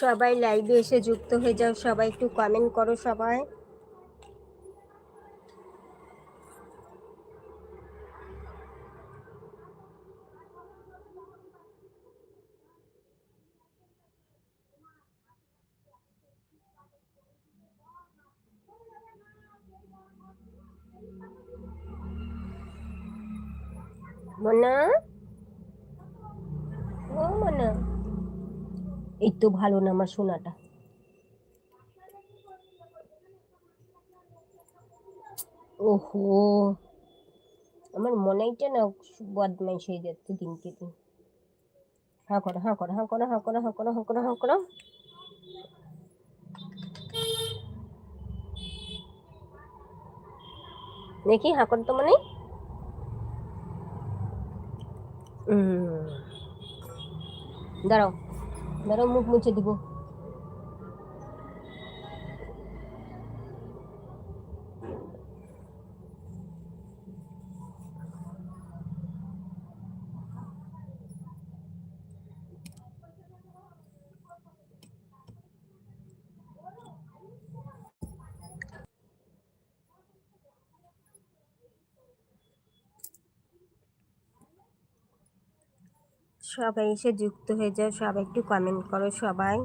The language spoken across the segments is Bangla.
সবাই লাইভে এসে যুক্ত হয়ে যাও সবাই একটু কমেন্ট করো সবাই। তো ভালো না আমার সোনাটা। ওহো, আমার মনেইটা না বদমাইশ হয়ে যাচ্ছে দিনকে দিন। হ্যাঁ করো হ্যাঁ করো হ্যাঁ করো হ্যাঁ করো হ্যাঁ করো হ্যাঁ করো হ্যাঁ করো। দেখি হ্যাঁ করো তো মনে। দাঁড়াও। দাঁড়াও মুখ মুছে দিব সবাই এসে যুক্ত হয়ে যাও সবাই একটু কমেন্ট করো সবাই।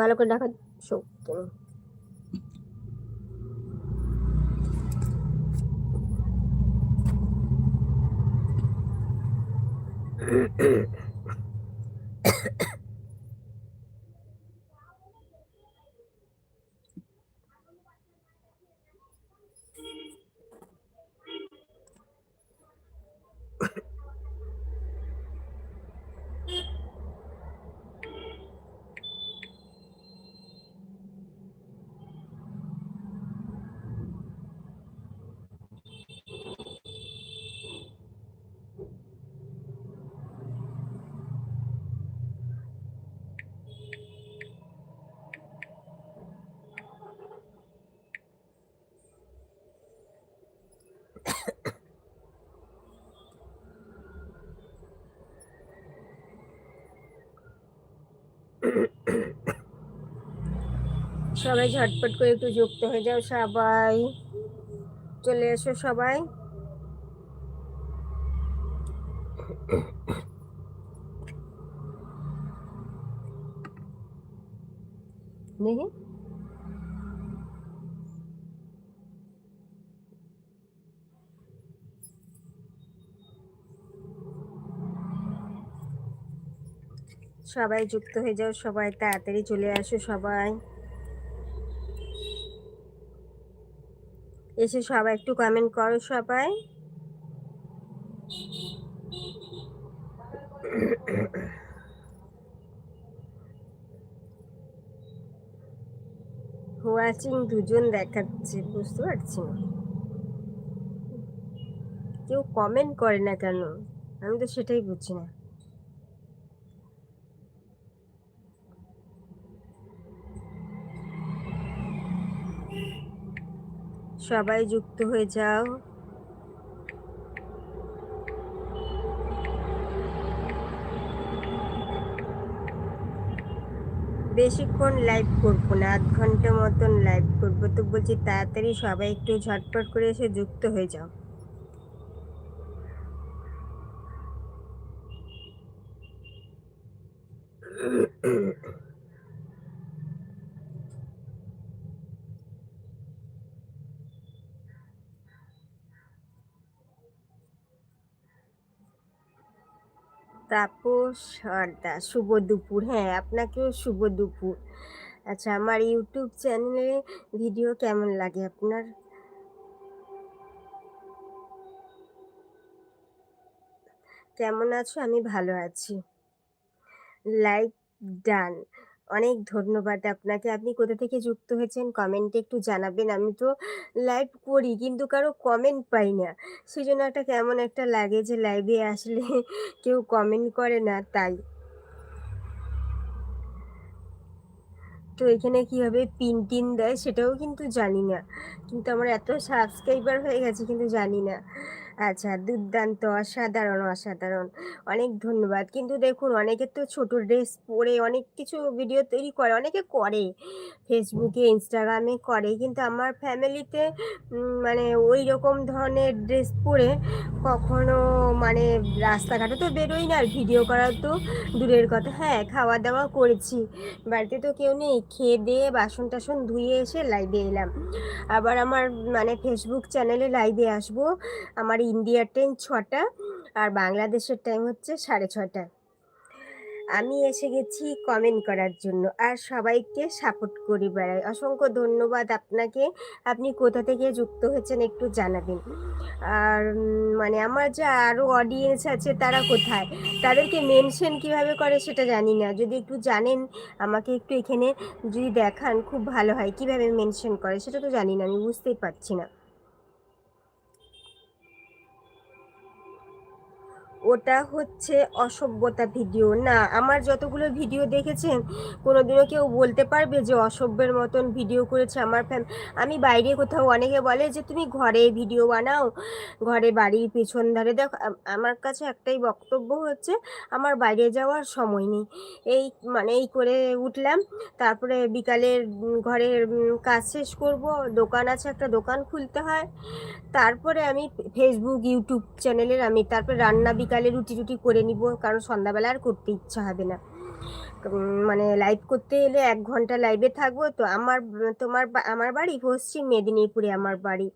ভালো করে দেখা শক্তি সবাই ঝটপট করে একটু যুক্ত হয়ে যাও সবাই। চলে এসো সবাই দেখি সবাই যুক্ত হয়ে যাও, সবাই তাড়াতাড়ি চলে আসো সবাই। এসে সবাই একটু কমেন্ট করো সবাই। ওয়াচিং দুজন দেখাচ্ছে, বুঝতে পারছি না। কেউ কমেন্ট করে না কেন? আমি তো সেটাই বুঝছি না। সবাই যুক্ত হয়ে যাও। বেশিক্ষণ লাইভ করব না, আধ ঘণ্টা মতন লাইভ করব। তো বলছি তাড়াতাড়ি সবাই একটু ঝটপট করে এসে যুক্ত হয়ে যাও। তাপস সর্দা, শুভ দুপুর। হ্যাঁ আপনাকেও শুভ দুপুর। আচ্ছা আমার ইউটিউব চ্যানেলে ভিডিও কেমন লাগে আপনার? কেমন আছো? আমি ভালো আছি। Like done. অনেক ধন্যবাদ আপনাকে। আপনি কোথা থেকে যুক্ত হয়েছেন কমেন্টে একটু জানাবেন। আমি তো লাইভ করি কিন্তু কারও কমেন্ট পাই না। সেই জন্য একটা কেমন একটা লাগে যে লাইভে আসলে কেউ কমেন্ট করে না তাই। তো এখানে কীভাবে পিন টিন দেয় সেটাও কিন্তু জানি না। কিন্তু আমার এত সাবস্ক্রাইবার হয়ে গেছে কিন্তু জানি না। আচ্ছা দুর্দান্ত অসাধারণ, অসাধারণ। অনেক ধন্যবাদ। কিন্তু দেখুন অনেকে তো ছোট ড্রেস পরে অনেক কিছু ভিডিও তৈরি করে, অনেকে করে। ফেসবুকে, ইনস্টাগ্রামে করে। কিন্তু আমার ফ্যামিলিতে মানে ওই রকম ধরনের ড্রেস পরে কখনো মানে রাস্তাঘাটে তো বেরোই না আর ভিডিও করা তো দূরের কথা। হ্যাঁ, খাওয়া-দাওয়া করেছি। বাড়িতে তো কেউ নেই। খেয়ে-দেয়ে বাসন-টাসন ধুয়ে এসে লাইভে এলাম। আবার আমার মানে ফেসবুক চ্যানেলে লাইভে আসব। আমার ইন্ডিয়ার টাইম ছটা আর বাংলাদেশের টাইম হচ্ছে ৬:৩০ আমি এসে গেছি কমেন্ট করার জন্য আর সবাইকে সাপোর্ট করে বেড়াই। অসংখ্য ধন্যবাদ আপনাকে। আপনি কোথা থেকে যুক্ত হয়েছেন একটু জানাবেন। আর মানে আমার যে আরও অডিয়েন্স আছে তারা কোথায়? তাদেরকে মেনশন কীভাবে করে সেটা জানি না। যদি একটু জানেন, আমাকে একটু এখানে যদি দেখান, খুব ভালো হয়। কীভাবে মেনশন করে সেটা তো জানি না। আমি বুঝতেই পারছি না। ওটা হচ্ছে অসভ্যতা ভিডিও। না, আমার যতগুলো ভিডিও দেখেছেন, কোনোদিনও কেউ বলতে পারবে যে অসভ্যের মতন ভিডিও করেছে আমার ফ্যাম আমি বাইরে কোথাও অনেকে বলে যে, "তুমি ঘরে ভিডিও বানাও, ঘরে বাড়ির পেছন ধারে" দেখো আমার কাছে একটাই বক্তব্য হচ্ছে, আমার বাইরে যাওয়ার সময় নেই। এই মানে এই করে উঠলাম, তারপরে বিকালের ঘরের কাজ শেষ করব, দোকান আছে একটা দোকান খুলতে হয়। তারপরে আমি ফেসবুক, ইউটিউব চ্যানেলের আমি তারপরে রান্না বিকালে রুটি-টুটি করে নিব, কারণ সন্ধ্যাবেলা আর করতে ইচ্ছা হবে না। মানে লাইভ করতে এলে এক ঘণ্টা লাইভে থাকব তো আমার, তোমার আমার বাড়ি পশ্চিম মেদিনীপুরে, আমার বাড়ি।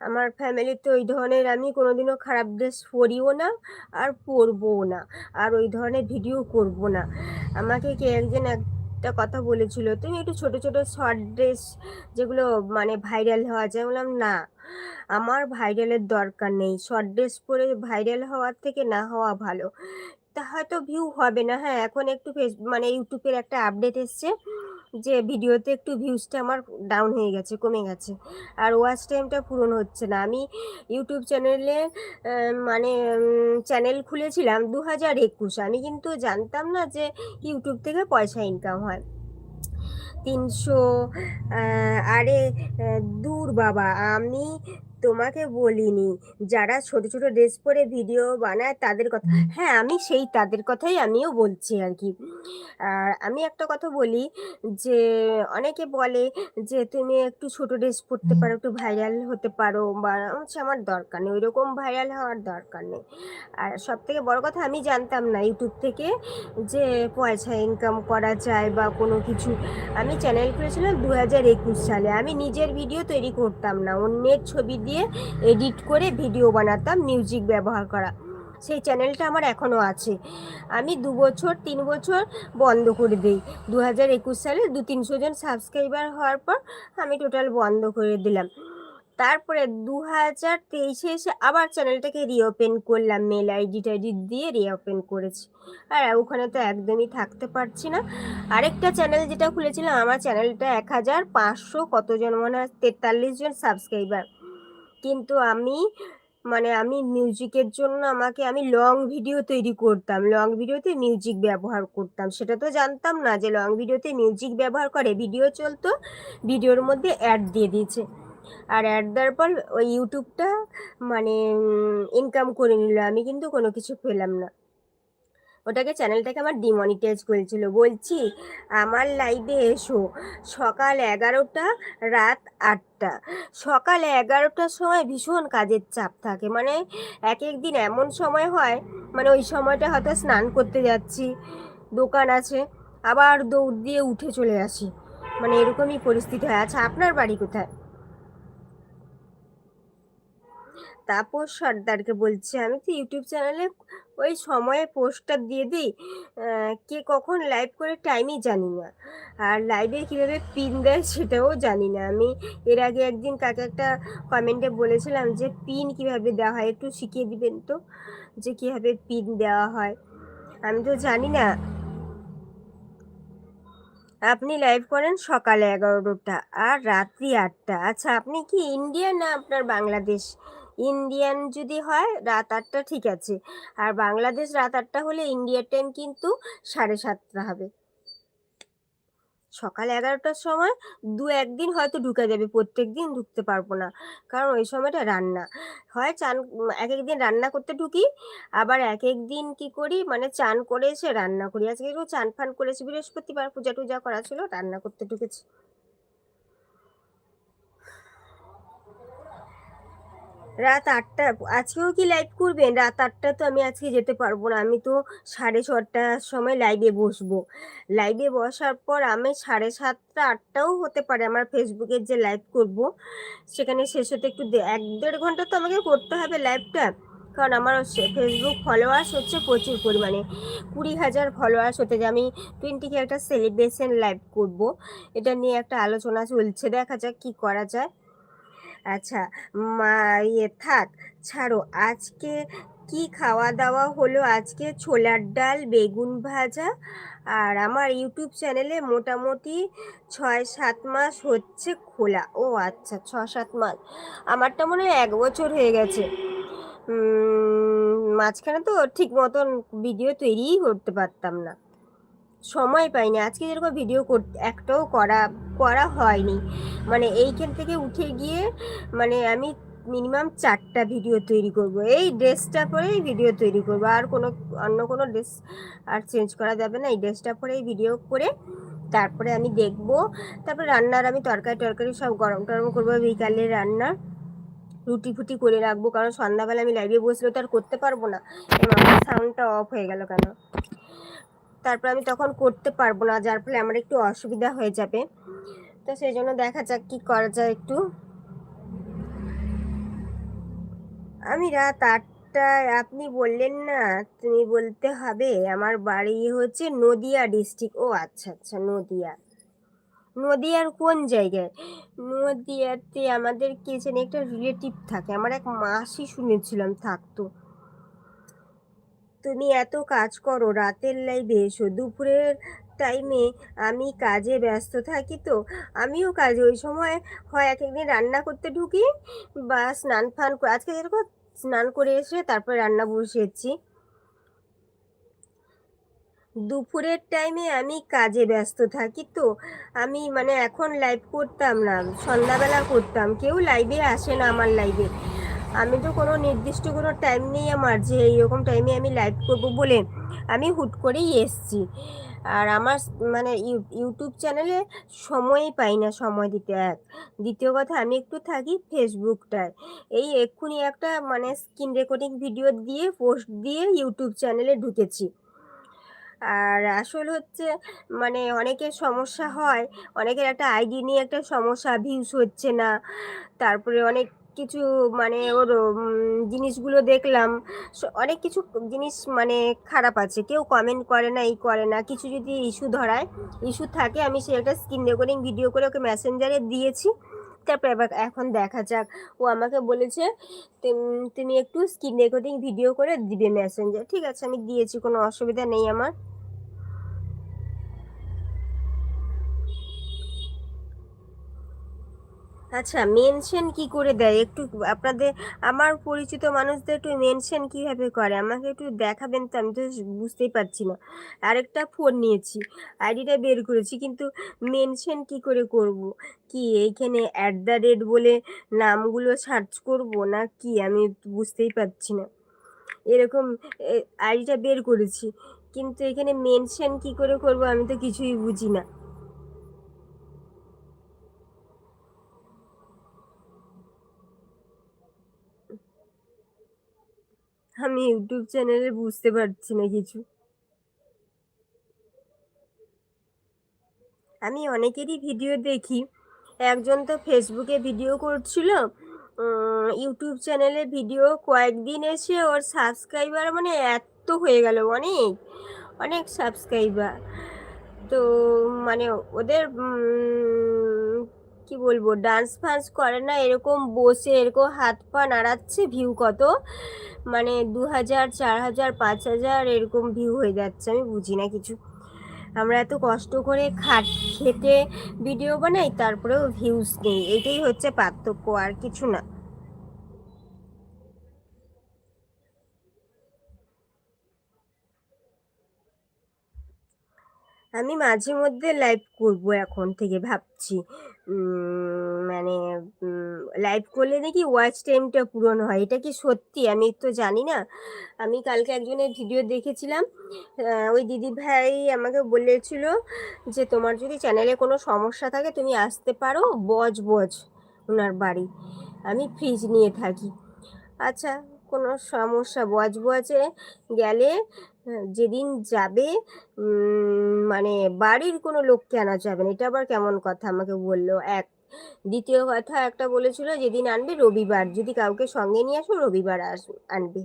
আমার ফ্যামিলিতে ওই ধরনের, আমি কোনোদিনও খারাপ ড্রেস পরিও না আর পরবও না। আর ওই ধরনের ভিডিও করব না। আমাকে কে একজন একটা কথা বলেছিল, "তুমি একটু ছোট, ছোট শর্ট ড্রেস যেগুলো মানে ভাইরাল হওয়া যায়" বললাম, "না, আমার ভাইরালের দরকার নেই। শর্ট ড্রেস পরে ভাইরাল হওয়ার থেকে না হওয়া ভালো।" তা হয়তো ভিউ হবে না। হ্যাঁ, এখন একটু ফেস মানে ইউটিউবের একটা আপডেট এসছে যে ভিডিওতে একটু ভিউজটা আমার ডাউন হয়ে গেছে, কমে গেছে। আর ওয়াচ টাইমটা পূরণ হচ্ছে না। আমি ইউটিউব চ্যানেলে মানে চ্যানেল খুলেছিলাম ২০২১ আমি কিন্তু জানতাম না যে ইউটিউব থেকে পয়সা ইনকাম হয়। তিনশো আরে দূর বাবা আমি তোমাকে বলিনি। যারা ছোট, ছোট ড্রেস পরে ভিডিও বানায় তাদের কথা হ্যাঁ, আমি সেই তাদের কথাই আমিও বলছি আর কি আর আমি একটা কথা বলি যে অনেকে বলে যে, "তুমি একটু ছোট ড্রেস পরতে পারো, একটু ভাইরাল হতে পারো" বা হচ্ছে আমার দরকার নেই। ওইরকম ভাইরাল হওয়ার দরকার নেই। আর সব থেকে বড় কথা আমি জানতাম না ইউটিউব থেকে যে পয়সা ইনকাম করা যায় বা কোনো কিছু। আমি চ্যানেল খুলেছিলাম ২০২১ সালে। আমি নিজের ভিডিও তৈরি করতাম না। অন্যের ছবি দিয়ে এডিট করে ভিডিও বানাতাম মিউজিক ব্যবহার করা। সেই চ্যানেলটা আমার এখনও আছে। আমি দু বছর, তিন বছর বন্ধ করে দেই। ২০২১ সালে দু তিনশো জন সাবস্ক্রাইবার হওয়ার পর আমি টোটাল বন্ধ করে দিলাম। তারপরে ২০২৩ এ এসে আবার চ্যানেলটাকে রিওপেন করলাম। মেল আইডি-টাইডি দিয়ে রিওপেন করেছি। আর ওখানে তো একদমই থাকতে পারছি না। আরেকটা চ্যানেল যেটা খুলেছিলাম, আমার চ্যানেলটা ১৫০০ কতজন মনে হয় ৪৩ জন সাবস্ক্রাইবার। কিন্তু আমি মানে আমি মিউজিকের জন্য আমাকে আমি লং ভিডিও তৈরি করতাম। লং ভিডিওতে মিউজিক ব্যবহার করতাম। সেটা তো জানতাম না যে লং ভিডিওতে মিউজিক ব্যবহার করে ভিডিও চলতো। ভিডিওর মধ্যে অ্যাড দিয়ে দিয়েছে। আর অ্যাড দেওয়ার পর ওই ইউটিউবটা মানে ইনকাম করে নিল। আমি কিন্তু কোনো কিছু পেলাম না। ওটাকে চ্যানেলটাকে আমার ডিমনিটাইজ করেছিল। বলছি আমার লাইভে এসো। সকাল ১১টা, রাত আটটা সকাল ১১টার সময় ভীষণ কাজের চাপ থাকে। মানে এক এক দিন এমন সময় হয় মানে ওই সময়টা হয়তো স্নান করতে যাচ্ছি, দোকান আছে, আবার দৌড় দিয়ে উঠে চলে আসি। মানে এরকমই পরিস্থিতি হয়। আচ্ছা আপনার বাড়ি কোথায়? তাপস সর্দারকে বলছি। আমি তো ইউটিউব চ্যানেলে ওই সময়ে পোস্টটা দিয়ে দিই। কে কখন লাইভ করে টাইমই জানি না। আর লাইভে কীভাবে পিন দেয় সেটাও জানি না। আমি এর আগে একদিন কাকে একটা কমেন্টে বলেছিলাম যে, "পিন কীভাবে দেওয়া হয় একটু শিখিয়ে দিবেন তো?" যে কীভাবে পিন দেওয়া হয়। আমি তো জানি না। আপনি লাইভ করেন সকালে এগারোটা আর রাত্রি আটটা আচ্ছা আপনি কি ইন্ডিয়ান না আপনার বাংলাদেশ ইন্ডিয়ান যদি হয়, রাত আটটা ঠিক আছে। আর বাংলাদেশ রাত আটটা হলে ইন্ডিয়ার টাইম কিন্তু সাড়ে সাতটা হবে। সকাল এগারোটার সময় দু একদিন হয়তো ঢুকে যাবে, প্রত্যেক দিন ঢুকতে পারব না। কারণ ওই সময়টা রান্না। হয় চান, এক এক দিন রান্না করতে ঢুকি, আবার এক এক দিন কী করি মানে চান করে এসে রান্না করি। আজকে চান ফান করেছি, বৃহস্পতিবার পূজা টুজা করা ছিল, রান্না করতে ঢুকেছি। রাত আটটা, আজকেও কি লাইভ করবেন? রাত আটটা তো আমি আজকে যেতে পারব না। আমি তো সাড়ে ছটার সময় লাইভে বসবো। লাইভে বসার পর আমি সাড়ে সাতটা, আটটাও হতে পারে আমার ফেসবুকের যে লাইভ করব। সেখানে শেষ হতে একটু এক দেড় ঘণ্টা তো আমাকে করতে হবে লাইভটা কারণ আমার ফেসবুক ফলোয়ার্স হচ্ছে প্রচুর পরিমাণে। কুড়ি হাজার ফলোয়ার্স হতে যে আমি টোয়েন্টিকে একটা সেলিব্রেশন লাইভ করব। এটা নিয়ে একটা আলোচনা চলছে। দেখা যাক কি করা যায়। আচ্ছা মা ইয়ে থাক, ছাড়ো। আজকে কি খাওয়া দাওয়া হলো? আজকে ছোলার ডাল, বেগুন ভাজা আর আমার ইউটিউব চ্যানেলে মোটামুটি ছয় সাত মাস হচ্ছে খোলা। ও আচ্ছা ছ সাত মাস। আমারটা মনে হয় এক বছর হয়ে গেছে। মাঝখানে তো ঠিক মতন ভিডিও তৈরিই করতে পারতাম না। সময় পাইনি। আজকে যেরকম ভিডিও করতে একটাও করা করা হয়নি। মানে এইখান থেকে উঠে গিয়ে মানে আমি মিনিমাম চারটা ভিডিও তৈরি করব। এই ড্রেসটা পরেই ভিডিও তৈরি করব। আর কোনো, অন্য কোনো ড্রেস আর চেঞ্জ করা যাবে না। এই ড্রেসটা পরেই ভিডিও করে তারপরে আমি দেখব। তারপরে রান্নার আমি তরকারি টরকারি সব গরম টরম করব। বিকালে রান্না রুটি ফুটি করে রাখব। কারণ সন্ধ্যাবেলা আমি লাইভে বসলে তো আর করতে পারব না। সাউন্ডটা অফ হয়ে গেল কেন? তারপর আমি তখন করতে পারব না, যার ফলে আমার একটু অসুবিধা হয়ে যাবে। তো সেই জন্য দেখা যাক কি করা যায় একটু। আমি রাত আটটায়, আপনি বললেন না, তুমি বলতে হবে, আমার বাড়ি হচ্ছে নদিয়া ডিস্ট্রিক্ট। ও আচ্ছা আচ্ছা নদিয়া। নদিয়ার কোন জায়গায়? নদিয়াতে আমাদের কে একটা রিলেটিভ থাকে, আমার এক মাসি শুনেছিলাম থাকতো। তুমি এত কাজ করো, রাতের লাইভে এসো দুপুরের টাইমে আমি কাজে ব্যস্ত থাকি তো, আমিও কাজে। ওই সময় হয় এক একদিন রান্না করতে ঢুকি, বা স্নান ফান আজকে যেরকম স্নান করে এসে তারপর রান্না বসিয়েছি দুপুরের টাইমে আমি কাজে ব্যস্ত থাকি তো, আমি মানে এখন লাইভ করতাম না, সন্ধ্যাবেলা করতাম। কেউ লাইভে আসে না আমার লাইভে আমি তো কোনো নির্দিষ্ট কোনো টাইম নেই আমার যে এইরকম টাইমে আমি লাইভ করব বলে আমি হুট করেই এসছি। আর আমার মানে ইউটিউব চ্যানেলে সময়ই পাই না সময় দিতে এক দ্বিতীয় কথা, আমি একটু থাকি ফেসবুকটায় এই এক্ষুনি একটা মানে স্ক্রিন রেকর্ডিং ভিডিও দিয়ে পোস্ট দিয়ে ইউটিউব চ্যানেলে ঢুকেছি। আর আসল হচ্ছে মানে অনেকের সমস্যা হয়, অনেকের একটা আইডি নিয়ে একটা সমস্যা ভিউস হচ্ছে না। তারপরে অনেক কিছু মানে ওর জিনিসগুলো দেখলাম। অনেক কিছু জিনিস মানে খারাপ আছে। কেউ কমেন্ট করে না, এই করে না। কিছু যদি ইস্যু ধরায় ইস্যু থাকে, আমি সে একটা স্ক্রিন রেকর্ডিং ভিডিও করে ওকে মেসেঞ্জারে দিয়েছি। তারপর এবার এখন দেখা যাক। ও আমাকে বলেছে, তুমি একটু স্ক্রিন রেকর্ডিং ভিডিও করে দিবে মেসেঞ্জার ঠিক আছে, আমি দিয়েছি, কোনো অসুবিধা নেই আমার। আচ্ছা মেনশন কি করে দেয়? একটু আপনাদের, আমার পরিচিত মানুষদের একটু মেনশন কীভাবে করে? আমাকে একটু দেখাবেন তো, আমি তো বুঝতেই পারছি না। আরেকটা ফোন নিয়েছি আইডিটা বের করেছি, কিন্তু মেনশন কি করে করব? কি এইখানে অ্যাট দ্য রেট বলে নামগুলো সার্চ করব না কি? আমি বুঝতেই পারছি না। এরকম আইডিটা বের করেছি, কিন্তু এখানে মেনশন কি করে করব আমি তো কিছুই বুঝি না। আমি ইউটিউব চ্যানেলে বুঝতে পারছি না কিছু। আমি অনেকেরই ভিডিও দেখি। একজন তো ফেসবুকে ভিডিও করছিল ইউটিউব চ্যানেলে ভিডিও কয়েকদিন এসে ওর সাবস্ক্রাইবার মানে এত হয়ে গেল, অনেক অনেক সাবস্ক্রাইবার তো মানে ওদের কি বলব? ডান্স ফান্স করে না, এরকম বসে, এরকম হাত পা নাড়াচ্ছে ভিউ কত? মানে দু হাজার চার হাজার পাঁচ হাজার এরকম ভিউ হয়ে যাচ্ছে, আমি বুঝি না কিছু। আমরা এত কষ্ট করে খাট খেটে ভিডিও বানাই, তারপরেও ভিউজ নেই। এটাই হচ্ছে পার্থক্য, আর কিছু না। আমি মাঝে মধ্যে লাইভ করব এখন থেকে ভাবছি। মানে লাইভ করলে নাকি ওয়াচ টাইমটা পূরণ হয়। এটা কি সত্যি? আমি তো জানি না। আমি কালকে একজনের ভিডিও দেখেছিলাম। ওই দিদি ভাই আমাকে বলেছিল যে, তোমার যদি চ্যানেলে কোনো সমস্যা থাকে, তুমি আসতে পারো। বজ বজ ওনার বাড়ি। আমি ফ্রিজ নিয়ে থাকি। আচ্ছা কোনো সমস্যা? বজ, বজে গেলে যেদিন যাবে মানে বাড়ির কোনো লোককে আনা যাবে না। এটা আবার কেমন কথা? আমাকে বলল এক, দ্বিতীয় কথা একটা বলেছিল যেদিন আনবে রবিবার। যদি কাউকে সঙ্গে নিয়ে আসো, রবিবার আস, আনবে।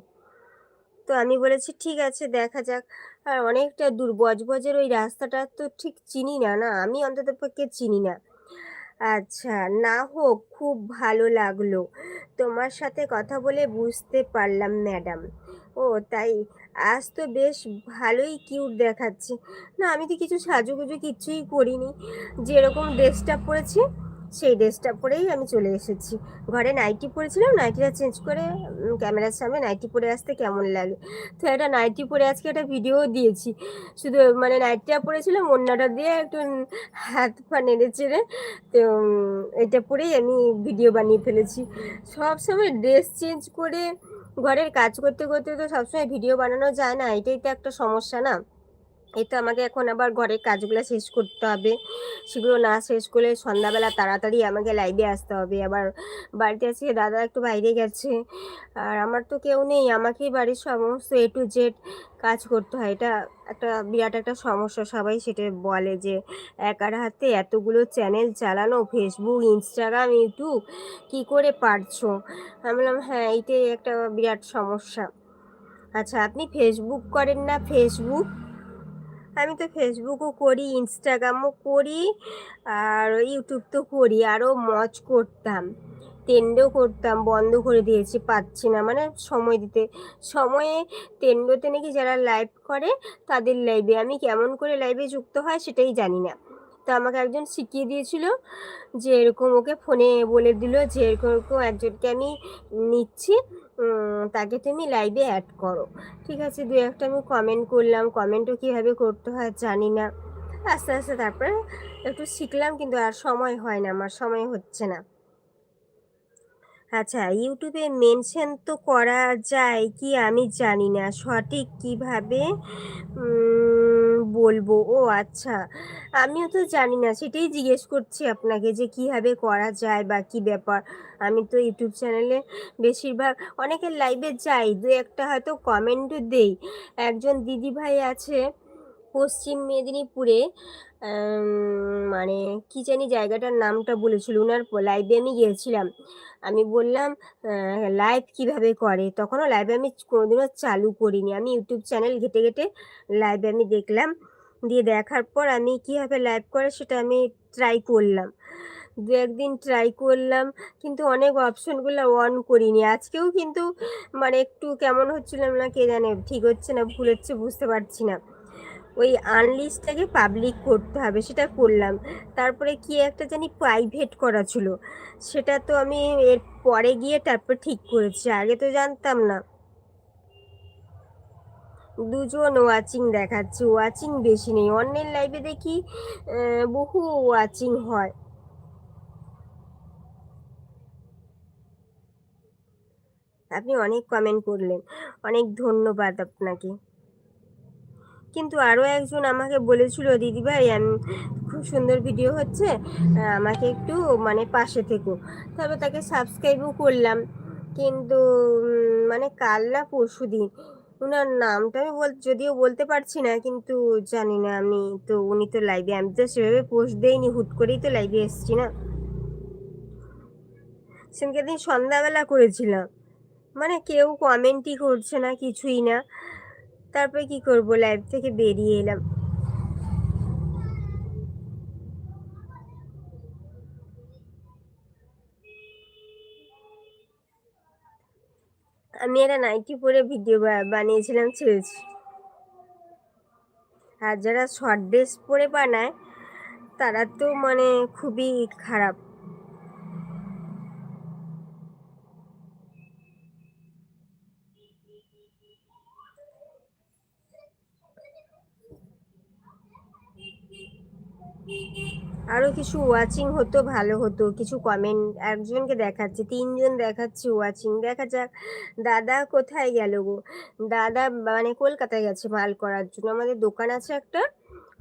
তো আমি বলেছি, ঠিক আছে, দেখা যাক। আর অনেকটা দূর, বজবজের ওই রাস্তাটা তো ঠিক চিনি না না? আমি অন্তত পক্ষে চিনি না। আচ্ছা না হোক, খুব ভালো লাগল। তোমার সাথে কথা বলে বুঝতে পারলাম, ম্যাডাম। ও, তাই আজ তো বেশ ভালোই কিউট দেখাচ্ছে। না, আমি তো কিছু সাজুগুজু কিচ্ছুই করিনি। যেরকম ড্রেসটা পরেছি, সেই ড্রেসটা পরেই আমি চলে এসেছি। ঘরে নাইটি পরেছিলাম নাইটিটা চেঞ্জ করে ক্যামেরার সামনে নাইটি পরে আসতে কেমন লাগে? তো একটা নাইটি পরে আজকে একটা ভিডিও দিয়েছি। শুধু মানে নাইটিটা পরেছিলাম অন্যটা দিয়ে একটু হাত পা নেড়ে চেড়ে, তো এটা পরেই আমি ভিডিও বানিয়ে ফেলেছি। সব সময় ড্রেস চেঞ্জ করে ঘরের কাজ করতে করতে তো সবসময় ভিডিও বানানো যায় না, এটাই তো একটা সমস্যা না? এই তো আমাকে এখন আবার ঘরের কাজগুলো শেষ করতে হবে। সেগুলো না শেষ করলে সন্ধ্যাবেলা তাড়াতাড়ি আমাকে লাইভে আসতে হবে। আবার বাড়িতে আছে দাদা একটু বাইরে গেছে। আর আমার তো কেউ নেই। আমাকেই বাড়ির সমস্ত এ টু জেড কাজ করতে হয়। এটা একটা বিরাট একটা সমস্যা। সবাই সেটা বলে যে একার হাতে এতগুলো চ্যানেল চালানো ফেসবুক ইনস্টাগ্রাম ইউটিউব কি করে পারছ? আমি বললাম হ্যাঁ এইটাই একটা বিরাট সমস্যা। আচ্ছা আপনি ফেসবুক করেন না? ফেসবুক আমি তো ফেসবুকও করি ইনস্টাগ্রামও করি, আর ইউটিউব তো করি আরও মজ করতাম তেন্ডও করতাম, বন্ধ করে দিয়েছি, পাচ্ছি না মানে সময় দিতে, সময়ে টেন্ডোতে নাকি যারা লাইভ করে, তাদের লাইভে আমি কেমন করে লাইভে যুক্ত হয় সেটাই জানি না, তো আমাকে একজন শিখিয়ে দিয়েছিল যে এরকম ওকে ফোনে বলে দিল যে এরকম এরকম একজনকে আমি নিচ্ছি তাকে তুমি লাইভে অ্যাড করো। ঠিক আছে দু একটা আমি কমেন্ট করলাম। কমেন্টও কীভাবে করতে হয় জানি না। আস্তে আস্তে তারপরে একটু শিখলাম, কিন্তু আর সময় হয় না, আমার সময় হচ্ছে না। আচ্ছা ইউটিউবে মেনশন তো করা যায় কি আমি জানি না। সঠিক কীভাবে? বলব? ও আচ্ছা। আমিও তো জানি না, সেটাই জিজ্ঞেস করছি আপনাকে যে কীভাবে করা যায় বা কী ব্যাপার। আমি তো ইউটিউব চ্যানেলে বেশিরভাগ, অনেকের লাইভে যাই, দু একটা হয়তো কমেন্টও দেই। একজন দিদি ভাই আছে পশ্চিম মেদিনীপুরে মানে কি জানি জায়গাটার নামটা বলেছিল ওনার লাইভে আমি গিয়েছিলাম। আমি বললাম লাইভ কীভাবে করে? তখনও লাইভে আমি কোনোদিনও চালু করিনি। আমি ইউটিউব চ্যানেল ঘেটে ঘেটে লাইভে আমি দেখলাম। দিয়ে দেখার পর আমি কীভাবে লাইভ করে সেটা আমি ট্রাই করলাম। দু একদিন ট্রাই করলাম, কিন্তু অনেক অপশনগুলো অন করিনি। আজকেও কিন্তু মানে একটু কেমন হচ্ছিলাম না কে জানে, ঠিক হচ্ছে না, ভুল হচ্ছে, বুঝতে পারছি না। ওই আনলিস্টটাকে পাবলিক করতে হবে, সেটা করলাম। তারপরে কি একটা জানি প্রাইভেট করা ছিল। সেটা তো আমি এর পরে গিয়ে তারপর ঠিক করেছি, আগে তো জানতাম না। দুজন ওয়াচিং দেখাচ্ছে, ওয়াচিং বেশি নেই। অন্যের লাইভে দেখি বহু ওয়াচিং হয়। আপনি অনেক কমেন্ট করলেন। অনেক ধন্যবাদ আপনাকে। কিন্তু আরও একজন আমাকে বলেছিল, দিদিভাই, আমি খুব সুন্দর ভিডিও হচ্ছে আমাকে একটু মানে পাশে থেকো। তবে তাকে সাবস্ক্রাইবও করলাম। কিন্তু মানে কাল না পরশু দিন ওনার নামটা আমি বল, যদিও বলতে পারছি না, কিন্তু জানি না আমি তো, উনি তো লাইভে আমি তো সেভাবে পোস্ট দেইনি, হুট করেই তো লাইভে এসছি না। সেদিনকে দিন সন্ধ্যাবেলা করেছিলাম। মানে কেউ কমেন্টই করছে না, কিছুই না। তারপরে কি করব লাইভ থেকে বেরিয়ে এলাম। আমি একটা নাইটি পরে ভিডিও বানিয়েছিলাম, ছেড়েছি। আর যারা শর্ট ড্রেস পরে বানায়, তারা তো মানে খুবই খারাপ। আরও কিছু ওয়াচিং হতো, ভালো হতো। কিছু কমেন্ট একজনকে দেখাচ্ছে, তিনজন দেখাচ্ছে ওয়াচিং দেখা যাক, দাদা কোথায় গেল গো? দাদা মানে কলকাতায় গেছে মাল করার জন্য। আমাদের দোকান আছে একটা,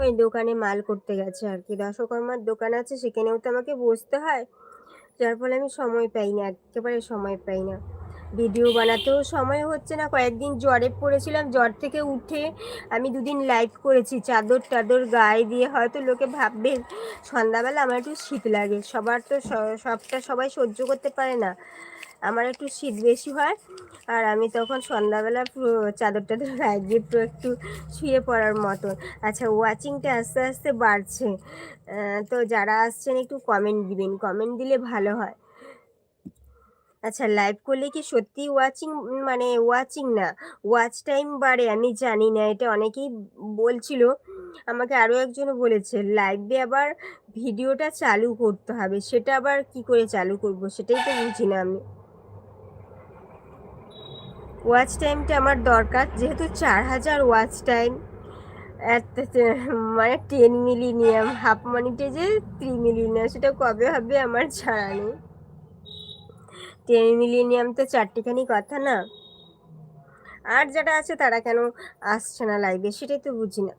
ওই দোকানে মাল করতে গেছে আর কি। দশকর্মার দোকান আছে, সেখানেও তো আমাকে বসতে হয়। যার ফলে আমি সময় পাই না একেবারে সময় পাই না। ভিডিও বানাতেও সময় হচ্ছে না, কয়েকদিন জ্বরে পড়েছিলাম। জ্বর থেকে উঠে আমি দুদিন লাইভ করেছি, চাদর টাদর গায়ে দিয়ে। হয়তো লোকে ভাববে, সন্ধ্যাবেলা আমার একটু শীত লাগে। সবার তো সবটা সবাই সহ্য করতে পারে না। আমার একটু শীত বেশি হয়, আর আমি তখন সন্ধ্যাবেলা চাদর টাদর গায়ে দিয়ে একটু শুয়ে পড়ার মতন। আচ্ছা ওয়াচিংটা আস্তে আস্তে বাড়ছে। তো যারা আসছেন একটু কমেন্ট দিবেন। কমেন্ট দিলে ভালো হয়। আচ্ছা লাইভ করলে কি সত্যি ওয়াচিং মানে ওয়াচিং না ওয়াচ টাইম বাড়ে? আমি জানি না, এটা অনেকেই বলছিল। আমাকে আরও একজন বলেছে লাইভে আবার ভিডিওটা চালু করতে হবে, সেটা আবার কি করে চালু করব, সেটাই তো বুঝি না আমি। ওয়াচ টাইমটা আমার দরকার, যেহেতু চার হাজার ওয়াচ টাইম মানে টেন মিলিনিয়াম হাফ মানিটে যে থ্রি মিলিনিয়াম সেটা কবে হবে আমার ছাড়া নেই। টেন মিলিনিয়াম তো চারটিখানি কথা না। আর যারা আছে তারা কেন আসছে না লাইভে সেটাই তো বুঝি না।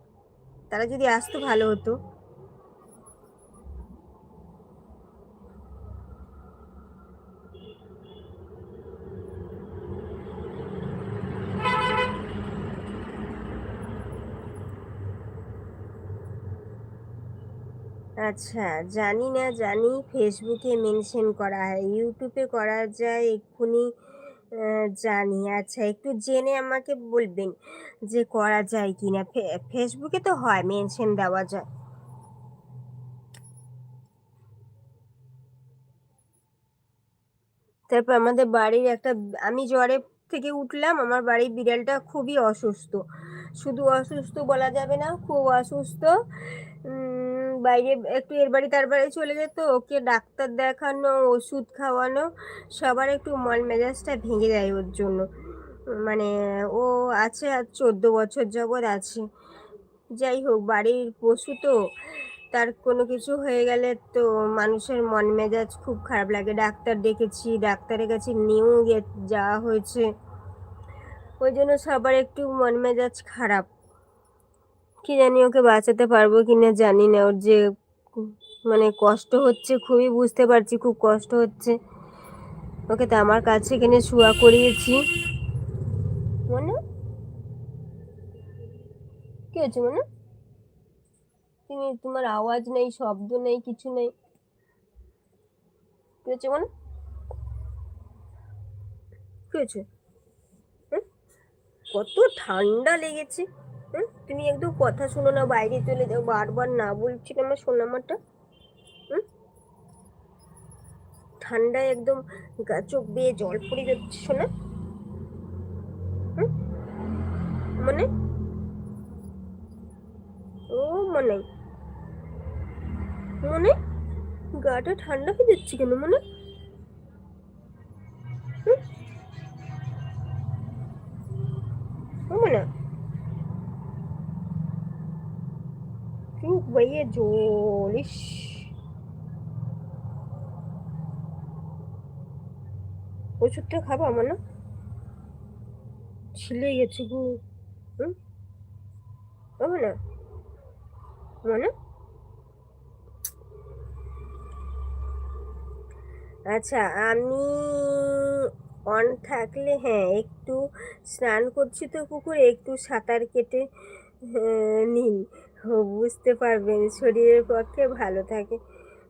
তারা যদি আসতো ভালো হতো। আচ্ছা জানি না, জানি ফেসবুকে মেনশন করা হয় ইউটিউবে করা যায় এক্ষুনি জানি। আচ্ছা একটু জেনে আমাকে বলবেন যে করা যায় কি না ফেসবুকে তো হয় মেনশন দেওয়া যায়। তারপর আমাদের বাড়ির একটা, আমি জ্বরে থেকে উঠলাম, আমার বাড়ির বিড়ালটা খুবই অসুস্থ। শুধু অসুস্থ বলা যাবে না, খুব অসুস্থ। বাইরে, একটু এর বাড়ি তার বাড়ি চলে যেত, ওকে ডাক্তার দেখানো, ওষুধ খাওয়ানো, সবার একটু মন মেজাজটা ভেঙে যায় ওর জন্য। মানে ও আছে আর চোদ্দ বছর জগৎ আছে। যাই হোক, বাড়ির পশু তো, তার কোনো কিছু হয়ে গেলে তো মানুষের মন মেজাজ খুব খারাপ লাগে। ডাক্তার ডেকেছি ডাক্তারের কাছে নিউ নিয়েও যাওয়া হয়েছে। ওই জন্য সবার একটু মন মেজাজ খারাপ। কি জানি ওকে বাঁচাতে পারব কি না জানি না। ওর যে মানে কষ্ট হচ্ছে, খুবই বুঝতে পারছি, খুব কষ্ট হচ্ছে। ওকে তো আমার কাছে এখানে শুয়া করিয়েছি। মনে? কি হচ্ছে মনে? তুমি, তোমার আওয়াজ নেই, শব্দ নেই, কিছু নেই। কি হচ্ছে মনে? কি হচ্ছে কত ঠান্ডা লেগেছে। হুম? তুমি একদম কথা শোনো না, বাইরে চলে যাও, বারবার না বলছি আমার সোনামাটা হুম? ঠান্ডায় একদম গা চোখ বেয়ে জল পড়ে যাচ্ছে, শোনা? হুম? মানে? ও মানে? মনে? গাটা ঠান্ডা হয়ে যাচ্ছে কেন মানে? হুম? মানে? বইয়ে জল ইস ওষুধটা খাব আমার না ছিলে গেছে গো। হুম? না? মানে আচ্ছা আমি অন থাকলে হ্যাঁ একটু স্নান করছি তো পুকুরে একটু সাঁতার কেটে নিন। বুঝতে পারবেন, শরীরের পক্ষে ভালো থাকে।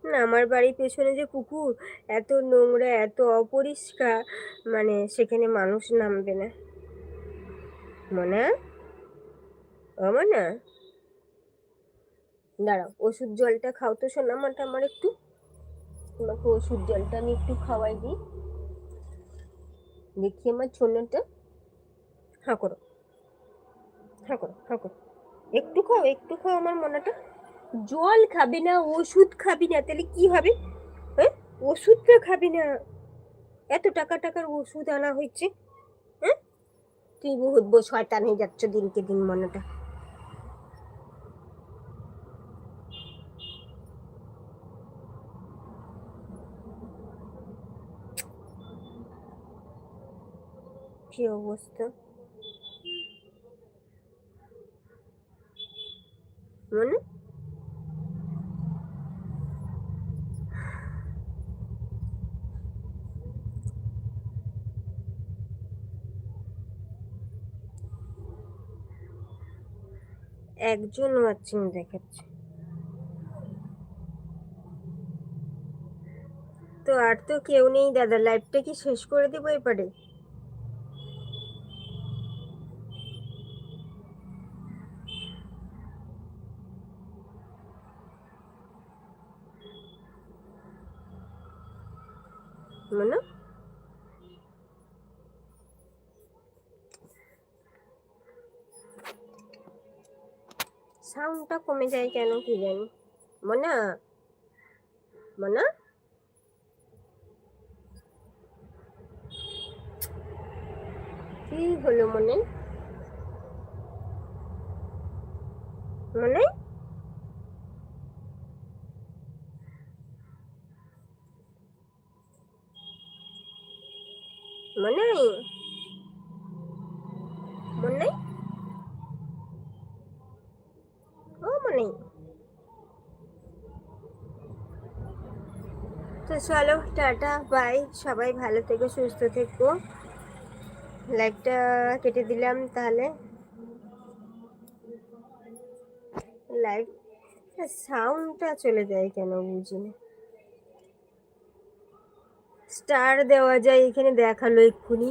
না, আমার বাড়ির পেছনে যে পুকুর এত নোংরা, এত অপরিষ্কার মানে সেখানে মানুষ নামবে না। মনে? ও মনে? দাঁড়াও, ওষুধ জলটা খাও তো সোনামাটা আমার একটু। তোমাকে ওষুধ জলটা আমি একটু খাওয়াই দিই। দেখি আমার ছোনাটা হ্যাঁ করো। হ্যাঁ করো হ্যাঁ করো। একটু খাও একটু খাও আমার মনাটা জল খাবি না, ওষুধ খাবি না, তাহলে কি হবে? হ্যাঁ? ওষুধটা খাবি না। এত টাকা টাকার ওষুধ আনা হয়েছে হ্যাঁ? তুই বহুত বো শয়তান হয়ে যাচ্ছ দিনকে দিন মনাটা। কি অবস্থা? মানে? একজন ওয়াচিং দেখাচ্ছে। তো আর তো কেউ নেই দাদা লাইভটা কি শেষ করে দেবো এবারে মানে সাউন্ডটা কমে যায় কেন কি জানি মনা মনা কি হলো মনে মনে মনে মনে ও মনে তো চলো, টাটা বাই সবাই ভালো থেকো, সুস্থ থেকো। লাইভটা কেটে দিলাম তাহলে। লাইভ সাউন্ডটা চলে যায় কেন বুঝি না স্টার দেওয়া যায়, এখানে দেখাল এক্ষুনি।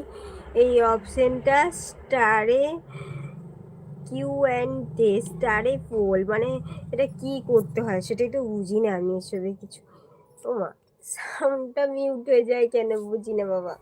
এই অপশনটা স্টারে কিউ অ্যান্ড ডে স্টারে পোল মানে এটা কি করতে হয় সেটাই তো বুঝি না আমি এসবে কিছু। ও মা সাউন্ডটা মিউট হয়ে যায় কেন? বুঝি না বাবা।